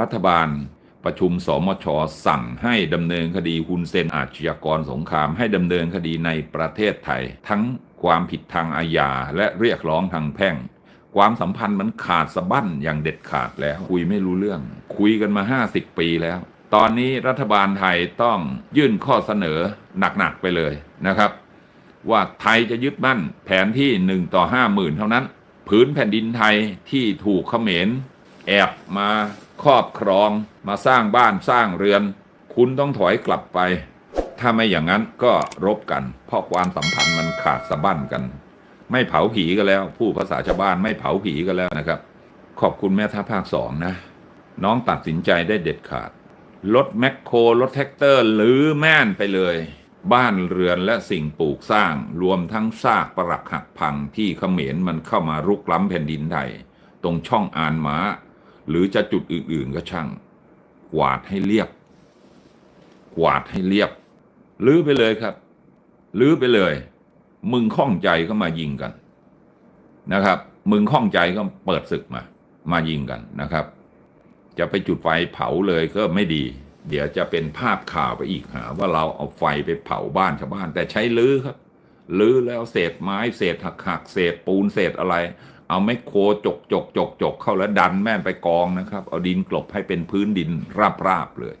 รัฐบาลประชุมสมช สั่งให้ดำเนินคดีฮุนเซนอาชญากรสงคราม ให้ดำเนินคดีในประเทศไทย ทั้งความผิดทางอาญาและเรียกร้องทางแพ่ง ความสัมพันธ์มันขาดสะบั้นอย่างเด็ดขาดแล้ว คุยไม่รู้เรื่อง คุยกันมา 50 ปีแล้ว ตอนนี้รัฐบาลไทยต้องยื่นข้อเสนอหนักๆไปเลยนะครับ ว่าไทยจะยึดมั่นแผนที่1ต่อ5 0,000 เท่านั้นผืนแผ่นดินไทยที่ถูกเขมรแอบมา ครอบครองมาสร้างบ้านสร้างเรือน คุณต้องถอยกลับไป ถ้าไม่อย่างนั้นก็รบกัน เพราะความสัมพันธ์มันขาดสะบั้นกัน ไม่เผาผีกันแล้ว ผู้ภาษาชาวบ้านไม่เผาผีกันแล้วนะครับ ขอบคุณแม่ทัพภาคสองนะ น้องตัดสินใจได้เด็ดขาดรถแมคโครรถแท็กเตอร์หรือแม่นไปเลย บ้านเรือนและสิ่งปลูกสร้าง รวมทั้งซากปรักหักพังที่เขมรมันเข้ามารุกล้ำแผ่นดินไทย ตรงช่องอานม้า หรือจะจุดอื่นๆก็ช่าง กวาดให้เรียบ กวาดให้เรียบลื้อไปเลยครับลื้อไปเลย มึงข้องใจก็มายิงกันนะครับ มึงข้องใจก็เปิดศึกมา มายิงกันนะครับ จะไปจุดไฟเผาเลยก็ไม่ดี เดี๋ยวจะเป็นภาพข่าวไปอีกหา ว่าเราเอาไฟไปเผาบ้านชาวบ้าน แต่ใช้ลื้อครับลื้อแล้วเศษไม้เศษหักหักเศษปูนเศษอะไร เอาไม้โคจกจกจกจกเข้าแล้วดันแม่ไปกองนะครับ เอาดินกลบให้เป็นพื้นดินราบราบๆเลย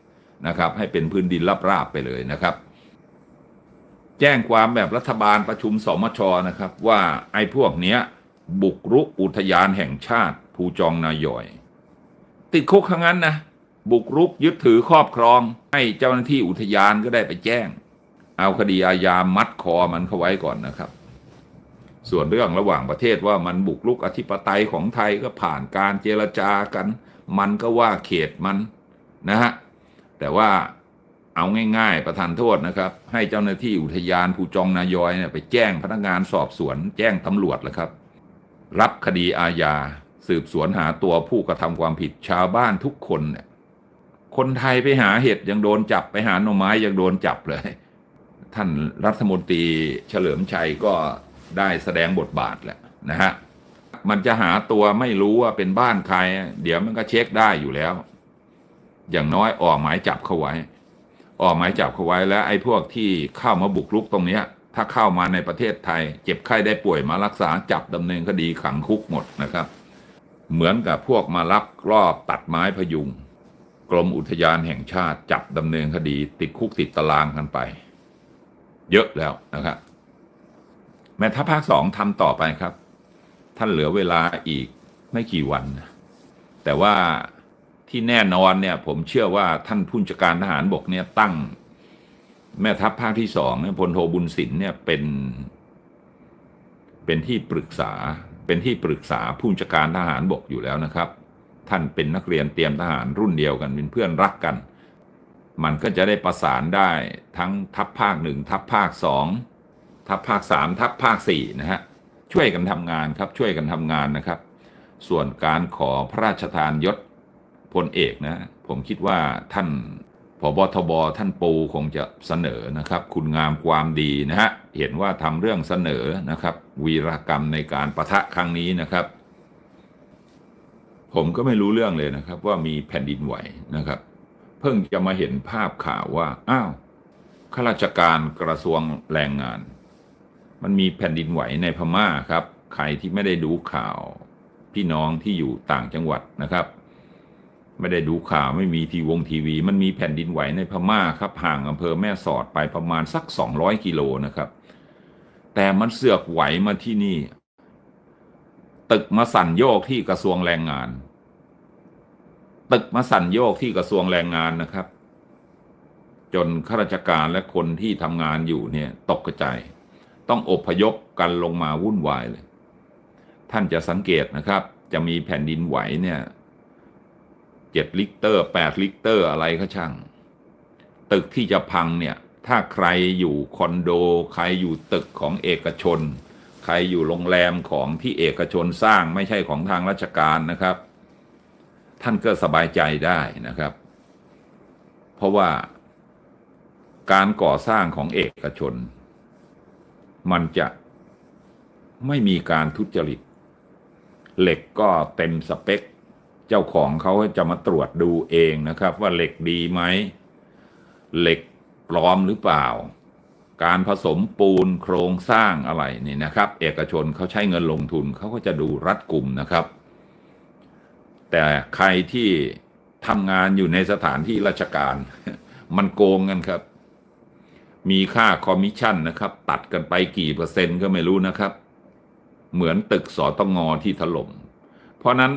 นะครับ ให้เป็นพื้นดินราบราบๆไปเลยนะครับ แจ้งความแบบรัฐบาลประชุมสมชนะครับ ว่าไอ้พวกเนี้ย บุกรุกอุทยานแห่งชาติภูจองนายอย ติดคุกครั้งนั้นนะบุกรุกยึดถือครอบครอง ให้เจ้าหน้าที่อุทยานก็ได้ไปแจ้ง เอาคดีอาญามัดคอมันเข้าไว้ก่อนนะครับ ส่วนเรื่องระหว่างประเทศว่ามันบุกรุกอธิปไตยของไทยก็ผ่านการเจรจากัน มันก็ว่าเขตมันนะฮะแต่ว่าเอาง่าย ๆ ประทานโทษนะครับ ให้เจ้าหน้าที่อุทยานภูจองนายอยเนี่ยไปแจ้งพนักงานสอบสวน แจ้งตำรวจแล้วครับ รับคดีอาญาสืบสวนหาตัวผู้กระทำความผิดชาวบ้านทุกคนเนี่ยคนไทยไปหาเห็ดยังโดนจับไปหาหน่อไม้ยังโดนจับเลย ท่านรัฐมนตรีเฉลิมชัยก็ ได้แสดงบทบาทแหละนะฮะมันจะหาตัวไม่รู้ว่าเป็นบ้านใคร เดี๋ยวมันก็เช็คได้อยู่แล้ว อย่างน้อยออกหมายจับเขาไว้ ออกหมายจับเขาไว้แล้ว ไอ้พวกที่เข้ามาบุกรุกตรงเนี้ย ถ้าเข้ามาในประเทศไทย เจ็บไข้ได้ป่วยมารักษาจับดำเนินคดีขังคุกหมดนะครับ เหมือนกับพวกมาลักรอบตัดไม้พยุง กรมอุทยานแห่งชาติจับดำเนินคดี ติดคุกติดตารางกันไป เยอะแล้วนะครับ แม่ทัพภาคสองทำต่อไปครับ ท่านเหลือเวลาอีกไม่กี่วัน แต่ว่าที่แน่นอนเนี่ย ผมเชื่อว่าท่านผู้จัดการทหารบกเนี่ยตั้ง แม่ทัพภาคที่สองเนี่ยพลโทบุญสินเนี่ยเป็น เป็นที่ปรึกษาเป็นที่ปรึกษาผู้จัดการทหารบกอยู่แล้วนะครับ ท่านเป็นนักเรียนเตรียมทหารรุ่นเดียวกันเป็นเพื่อนรักกัน มันก็จะได้ประสานได้ทั้งทัพภาคหนึ่งทัพภาคสอง ทัพภาคสามทัพภาคสี่นะฮะช่วยกันทำงานครับช่วยกันทำงานนะครับ ส่วนการขอพระราชทานยศพลเอกนะผมคิดว่าท่านผบทบท่านปูคงจะเสนอนะครับ คุณงามความดีนะฮะเห็นว่าทำเรื่องเสนอนะครับ วีรกรรมในการประทะครั้งนี้นะครับ ผมก็ไม่รู้เรื่องเลยนะครับ ว่ามีแผ่นดินไหวนะครับ เพิ่งจะมาเห็นภาพข่าวว่าอ้าวข้าราชการกระทรวงแรงงาน มันมีแผ่นดินไหวในพม่าครับ ใครที่ไม่ได้ดูข่าวพี่น้องที่อยู่ต่างจังหวัดนะครับ ไม่ได้ดูข่าวไม่มีทีวงทีวี มันมีแผ่นดินไหวในพม่าครับห่างอำเภอแม่สอดไปประมาณสัก 200 กิโลนะครับ แต่มันเสือกไหวมาที่นี่ ตึกมาสั่นโยกที่กระทรวงแรงงาน ตึกมาสั่นโยกที่กระทรวงแรงงานนะครับ จนข้าราชการและคนที่ทำงานอยู่เนี่ยตกกระจาย ต้องอพยพกันลงมาวุ่นวายเลย ท่านจะสังเกตนะครับ จะมีแผ่นดินไหวเนี่ยเจ็ดลิกเตอร์แปดลิกเตอร์อะไรก็ช่าง ตึกที่จะพังเนี่ย ถ้าใครอยู่คอนโด ใครอยู่ตึกของเอกชน ใครอยู่โรงแรมของที่เอกชนสร้างไม่ใช่ของทางราชการนะครับ ท่านก็สบายใจได้นะครับ เพราะว่าการก่อสร้างของเอกชน มันจะไม่มีการทุจริต เหล็กก็เต็มสเปค เจ้าของเขาจะมาตรวจดูเองนะครับ ว่าเหล็กดีไหม เหล็กปลอมหรือเปล่า การผสมปูนโครงสร้างอะไรนี่นะครับ เอกชนเขาใช้เงินลงทุนเขาก็จะดูรัดกลุ่มนะครับ แต่ใครที่ทำงานอยู่ในสถานที่ราชการ มันโกงกันครับ มีค่าคอมมิชชั่นนะครับ ตัดกันไปกี่เปอร์เซ็นต์ก็ไม่รู้นะครับ เหมือนตึกสอตงอที่ถล่มเพราะนั้น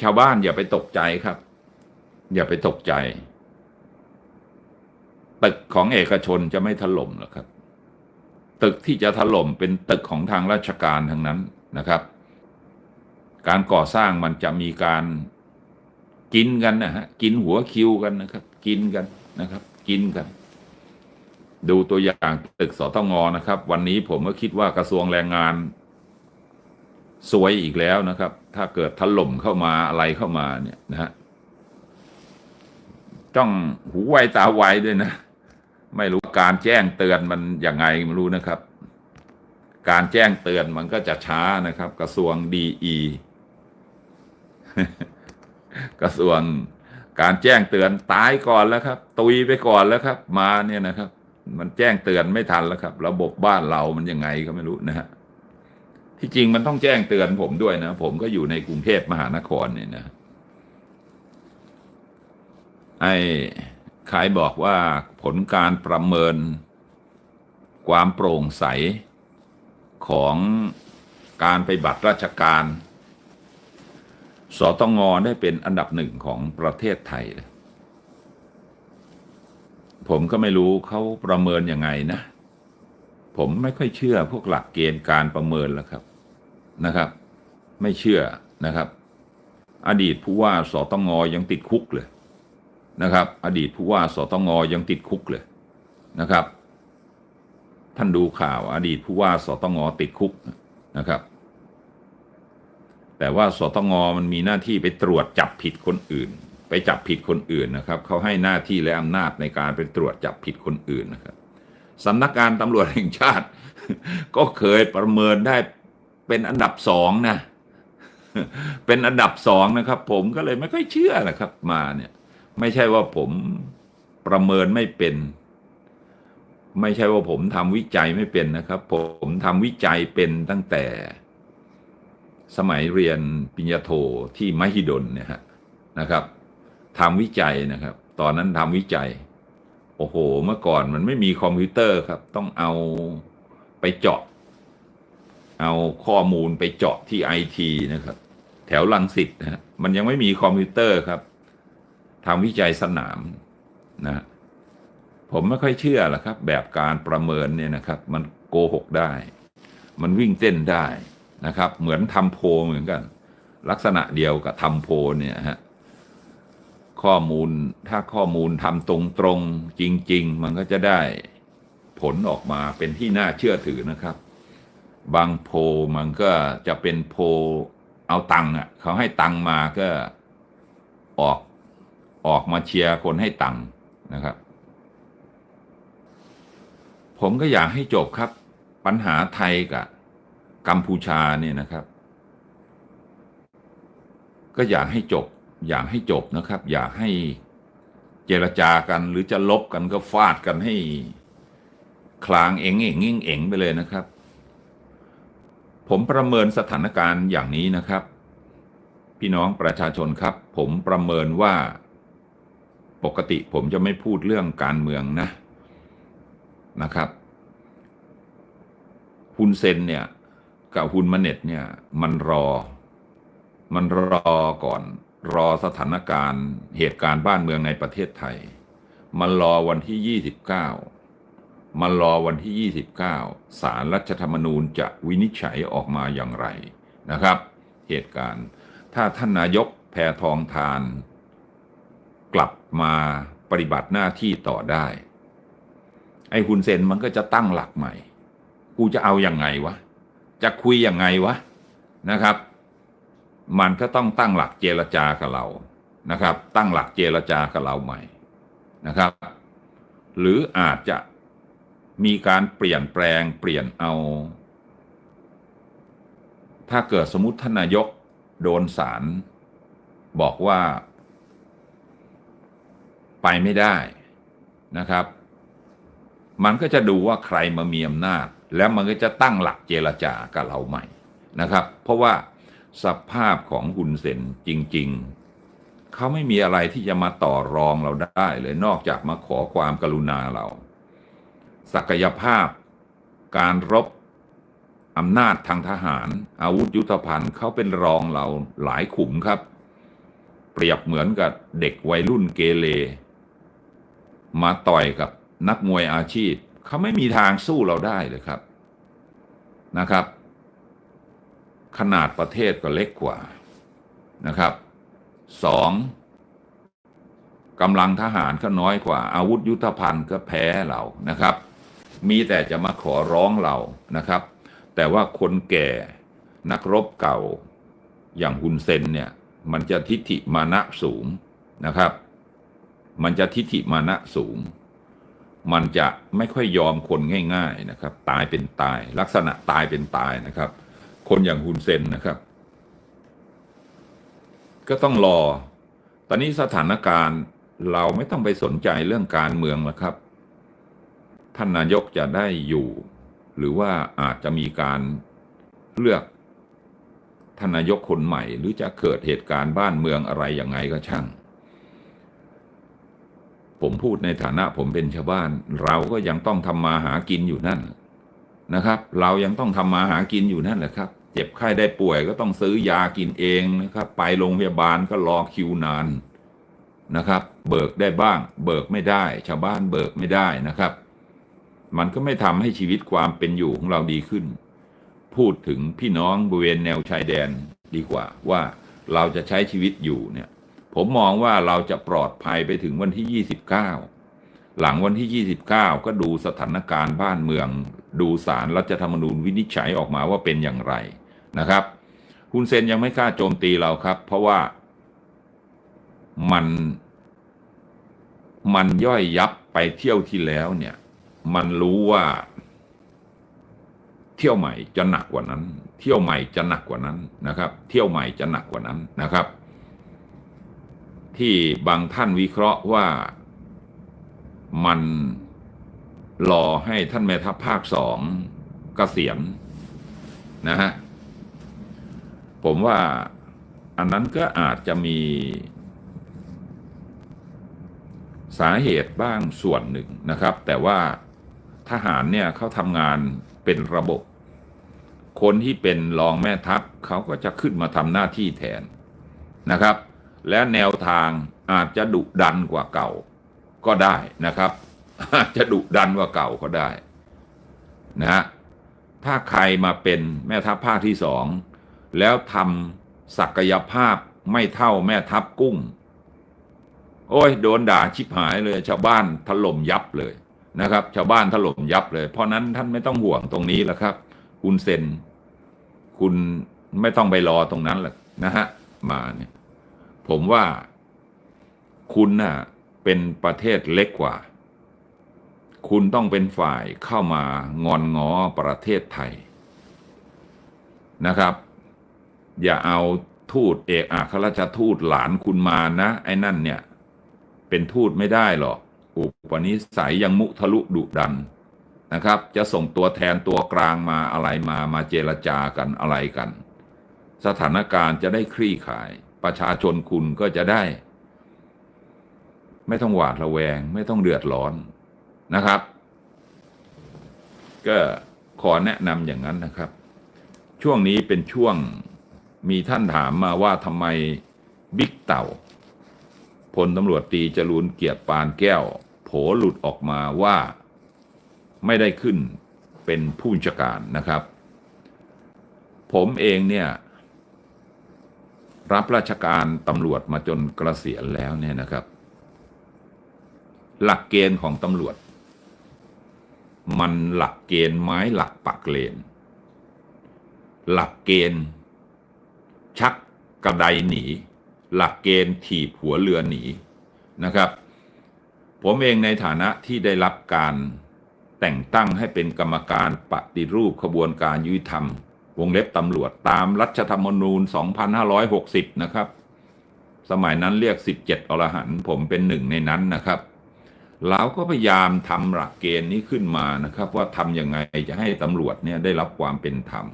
ชาวบ้านอย่าไปตกใจครับ อย่าไปตกใจ ตึกของเอกชนจะไม่ถล่มหรอกครับ ตึกที่จะถล่มเป็นตึกของทางราชการทั้งนั้นนะครับ การก่อสร้างมันจะมีการกินกันนะฮะกินหัวคิวกันนะครับ กินกันนะครับ กินกัน ดูตัวอย่างตึกสตงนะครับ วันนี้ผมก็คิดว่ากระทรวงแรงงาน สวยอีกแล้วนะครับ ถ้าเกิดถล่มเข้ามาอะไรเข้ามาเนี่ยนะฮะต้องหูไวตาไวด้วยนะ ไม่รู้การแจ้งเตือนมันยังไงไม่รู้นะครับ การแจ้งเตือนมันก็จะช้านะครับ กระทรวงดีอีกระทรวงการแจ้งเตือนตายก่อนแล้วครับ ตุยไปก่อนแล้วครับ มาเนี่ยนะครับ มันแจ้งเตือนไม่ทันแล้วครับ ระบบบ้านเรามันยังไงก็ไม่รู้นะฮะที่จริงมันต้องแจ้งเตือนผมด้วยนะ ผมก็อยู่ในกรุงเทพมหานครเนี่ยนะ ไอ้ขายบอกว่าผลการประเมิน ความโปร่งใสของการไปบัตรราชการ สตงได้เป็นอันดับหนึ่งของประเทศไทยเลย ผมก็ไม่รู้เขาประเมินยังไงนะ ผมไม่ค่อยเชื่อพวกหลักเกณฑ์การประเมินแล้วครับนะครับ ไม่เชื่อนะครับ อดีตผู้ว่าสตงยังติดคุกเลยนะครับ อดีตผู้ว่าสตงยังติดคุกเลยนะครับ ท่านดูข่าวอดีตผู้ว่าสตงติดคุกนะครับ แต่ว่าสตงมันมีหน้าที่ไปตรวจจับผิดคนอื่น ไปจับผิดคนอื่นนะครับเขาให้หน้าที่และอำนาจในการไปตรวจจับผิดคนอื่นนะครับสำนักงานตำรวจแห่งชาติ ก็เคยประเมินได้เป็นอันดับสองนะ เป็นอันดับสองนะครับ ผมก็เลยไม่ค่อยเชื่อนะครับ มาเนี่ย ไม่ใช่ว่าผมประเมินไม่เป็น ไม่ใช่ว่าผมทำวิจัยไม่เป็นนะครับ ผมทำวิจัยเป็นตั้งแต่ สมัยเรียนปิญญาโทที่มหิดลเนี่ยฮะนะครับ ทำวิจัยนะครับ ตอนนั้นทำวิจัย โอ้โห เมื่อก่อนมันไม่มีคอมพิวเตอร์ครับ ต้องเอาไปเจาะ เอาข้อมูลไปเจาะที่ไอทีนะครับ แถวลังสิตนะฮะมันยังไม่มีคอมพิวเตอร์ครับทำวิจัยสนามนะผมไม่ค่อยเชื่อหรอกครับ แบบการประเมินเนี่ยนะครับ มันโกหกได้ มันวิ่งเต้นได้นะครับ เหมือนทำโพเหมือนกัน ลักษณะเดียวกับทำโพเนี่ยฮะ ข้อมูลถ้าข้อมูลทำตรงๆจริง ๆ มันก็จะได้ผลออกมาเป็นที่น่าเชื่อถือนะครับ บางโพมันก็จะเป็นโพเอาตังค์อะเขาให้ตังค์มาก็ออกออกมาเชียร์คนให้ตังค์นะครับ ผมก็อยากให้จบครับ ปัญหาไทยกับกัมพูชาเนี่ยนะครับ ก็อยากให้จบ อยากให้จบนะครับ อยากให้เจรจากันหรือจะลบกันก็ฟาดกันให้คลางเอ็งเองเองเองไปเลยนะครับ ผมประเมินสถานการณ์อย่างนี้นะครับ พี่น้องประชาชนครับ ผมประเมินว่า ปกติผมจะไม่พูดเรื่องการเมืองนะนะครับฮุนเซนเนี่ยกับฮุนมาเน็ตเนี่ยมันรอ มันรอก่อน รอสถานการณ์เหตุการณ์บ้านเมืองในประเทศไทย มันรอวันที่ 29 มันรอวันที่ 29 สารรัฐธรรมนูญจะวินิจฉัยออกมาอย่างไรนะครับ เหตุการณ์ ถ้าท่านนายกแพทองทาน กลับมาปฏิบัติหน้าที่ต่อได้ ไอ้ฮุนเซนมันก็จะตั้งหลักใหม่ กูจะเอาอยัางไงวะ จะคุยยังไงวะนะครับ มันก็ต้องตั้งหลักเจรจากับเรานะครับ ตั้งหลักเจรจากับเราใหม่นะครับ หรืออาจจะมีการเปลี่ยนแปลงเปลี่ยนเอา ถ้าเกิดสมมติท่านนายกโดนศาลบอกว่า ไปไม่ได้นะครับ มันก็จะดูว่าใครมามีอำนาจ แล้วมันก็จะตั้งหลักเจรจากับเราใหม่นะครับ เพราะว่า สภาพของฮุนเซนจริง ๆ เขาไม่มีอะไรที่จะมาต่อรองเราได้เลยนอกจากมาขอความกรุณาเรา ศักยภาพ การรบอำนาจทางทหาร อาวุธยุทโธภัณฑ์เขาเป็นรองเราหลายขุมครับ เปรียบเหมือนกับเด็กวัยรุ่นเกเรมาต่อยกับนักมวยอาชีพ เขาไม่มีทางสู้เราได้เลยครับนะครับ ขนาดประเทศก็เล็กกว่านะครับสองกำลังทหารก็น้อยกว่า อาวุธยุทธภัณฑ์ก็แพ้เรานะครับ มีแต่จะมาขอร้องเรานะครับ แต่ว่าคนแก่นักรบเก่าอย่างฮุนเซนเนี่ยมันจะทิฐิมานะสูงนะครับ มันจะทิฐิมานะสูง มันจะไม่ค่อยยอมคนง่าย ๆนะครับ ตายเป็นตาย ลักษณะตายเป็นตายนะครับ คนอย่างฮุนเซนนะครับ ก็ต้องรอ ตอนนี้สถานการณ์เราไม่ต้องไปสนใจเรื่องการเมืองแล้วครับ ท่านนายกจะได้อยู่ หรือว่าอาจจะมีการเลือกท่านนายกคนใหม่ หรือจะเกิดเหตุการณ์บ้านเมืองอะไรอย่างไงก็ช่าง ผมพูดในฐานะผมเป็นชาวบ้าน เราก็ยังต้องทำมาหากินอยู่นั่น นะครับ เรายังต้องทำมาหากินอยู่นั่นแหละครับ เจ็บไข้ได้ป่วยก็ต้องซื้อยากินเองนะครับ ไปโรงพยาบาลก็รอคิวนานนะครับ เบิกได้บ้าง เบิกไม่ได้ ชาวบ้านเบิกไม่ได้นะครับ มันก็ไม่ทำให้ชีวิตความเป็นอยู่ของเราดีขึ้น พูดถึงพี่น้องบริเวณแนวชายแดนดีกว่าว่าเราจะใช้ชีวิตอยู่เนี่ย ผมมองว่าเราจะปลอดภัยไปถึงวันที่ 29 หลังวันที่ 29 ก็ดูสถานการณ์บ้านเมือง ดูสารรัฐธรรมนูญวินิจฉัยออกมาว่าเป็นอย่างไรนะครับฮุนเซนยังไม่กล้าโจมตีเราครับ เพราะว่ามันมันย่อยยับไปเที่ยวที่แล้วเนี่ย มันรู้ว่า เที่ยวใหม่จะหนักกว่านั้น เที่ยวใหม่จะหนักกว่านั้นนะครับ เที่ยวใหม่จะหนักกว่านั้นนะครับ ที่บางท่านวิเคราะห์ว่า มันรอให้ท่านแม่ทัพภาคสองเกษียณนะฮะ ผมว่าอันนั้นก็อาจจะมีสาเหตุบ้างส่วนหนึ่งนะครับ แต่ว่าทหารเนี่ยเขาทำงานเป็นระบบ คนที่เป็นรองแม่ทัพเขาก็จะขึ้นมาทำหน้าที่แทนนะครับ และแนวทางอาจจะดุดันกว่าเก่า ก็ได้นะครับจจะดุดันกว่าเก่าก็ได้นะฮะถ้าใครมาเป็นแม่ทัพภาคที่สองแล้วทำศักยภาพไม่เท่าแม่ทัพกุ้ง โอ้ยโดนด่าชิบหายเลยชาวบ้านถล่มยับเลยนะครับ ชาวบ้านถล่มยับเลย เพราะนั้นท่านไม่ต้องห่วงตรงนี้แหละครับ คุณเซนคุณไม่ต้องไปรอตรงนั้นแหละนะฮะมาเนี่ยผมว่าคุณน่ะ เป็นประเทศเล็กกว่า คุณต้องเป็นฝ่ายเข้ามางอนงอประเทศไทยนะครับ อย่าเอาทูตเอกอัครราชทูตหลานคุณมานะ ไอ้นั่นเนี่ย เป็นทูตไม่ได้หรอก อุปนิสัยยังมุทะลุดุดันนะครับ จะส่งตัวแทนตัวกลางมาอะไรมามาเจรจากันอะไรกัน สถานการณ์จะได้คลี่คลาย ประชาชนคุณก็จะได้ ไม่ต้องหวาดระแวง ไม่ต้องเดือดร้อนนะครับ ก็ขอแนะนำอย่างนั้นนะครับ ช่วงนี้เป็นช่วงมีท่านถามมาว่าทำไมบิ๊กเต่าพลตำรวจตีจรูนเกียรติปานแก้ว โผหลุดออกมาว่าไม่ได้ขึ้นเป็นผู้บัญชาการนะครับ ผมเองเนี่ย รับราชการตำรวจมาจนกเกษียณแล้วเนี่ยนะครับ หลักเกณฑ์ของตำรวจ มันหลักเกณฑ์ไม้หลักปักเลน หลักเกณฑ์ ชักกระไดหนี หลักเกณฑ์ถีบหัวเรือหนีนะครับ ผมเองในฐานะที่ได้รับการแต่งตั้งให้เป็นกรรมการปฏิรูปขบวนการยุติธรรม วงเล็บตำรวจตามรัฐธรรมนูญ 2560 นะครับ สมัยนั้นเรียก 17 อรหันผมเป็นหนึ่งในนั้นนะครับ เราก็พยายามทำหลักเกณฑ์นี้ขึ้นมานะครับ ว่าทำยังไงจะให้ตำรวจเนี่ยได้รับความเป็นธรรม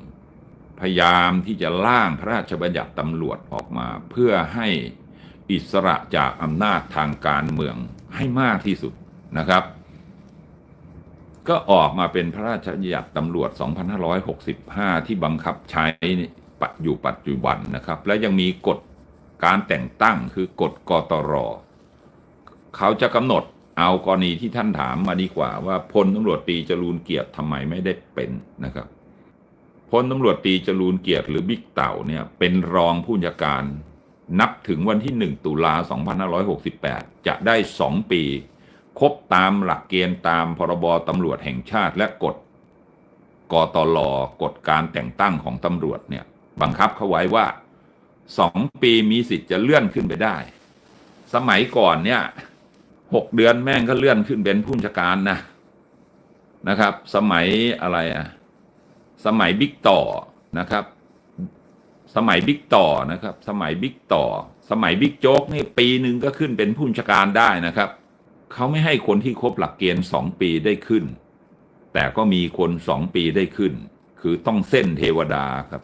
พยายามที่จะร่างพระราชบัญญัติตำรวจออกมา เพื่อให้อิสระจากอำนาจทางการเมืองให้มากที่สุดนะครับ ก็ออกมาเป็นพระราชบัญญัติตำรวจ 2565 ที่บังคับใช้อยู่ปัจจุบันนะครับ และยังมีกฎการแต่งตั้งคือกฎกตรเขาจะกำหนด เอากรณีที่ท่านถามมาดีกว่าว่าพลตำรวจตรีจรูนเกียรติทำไมไม่ได้เป็นนะครับพลตำรวจตรีจรูนเกียรติหรือบิ๊กเต่าเนี่ยเป็นรองผู้จัดการนับถึงวันที่ 1 ตุลา 2568 จะได้ 2 ปี ครบตามหลักเกณฑ์ตามพรบตำรวจแห่งชาติและกฎกตลกฎการแต่งตั้งของตำรวจเนี่ยบังคับเขาไว้ว่า 2 ปีมีสิทธิ์จะเลื่อนขึ้นไปได้ สมัยก่อนเนี่ย หกเดือนแม่งก็เลื่อนขึ้นเป็นผู้จัดการนะนะครับ สมัยอะไรอะสมัยบิ๊กต่อนะครับ สมัยบิ๊กต่อนะครับ สมัยบิ๊กต่อ สมัยบิ๊กโจ๊กนี่ปีหนึ่งก็ขึ้นเป็นผู้จัดการได้นะครับเขาไม่ให้คนที่ครบหลักเกณฑ์สองปีได้ขึ้น แต่ก็มีคนสองปีได้ขึ้น คือต้องเส้นเทวดาครับ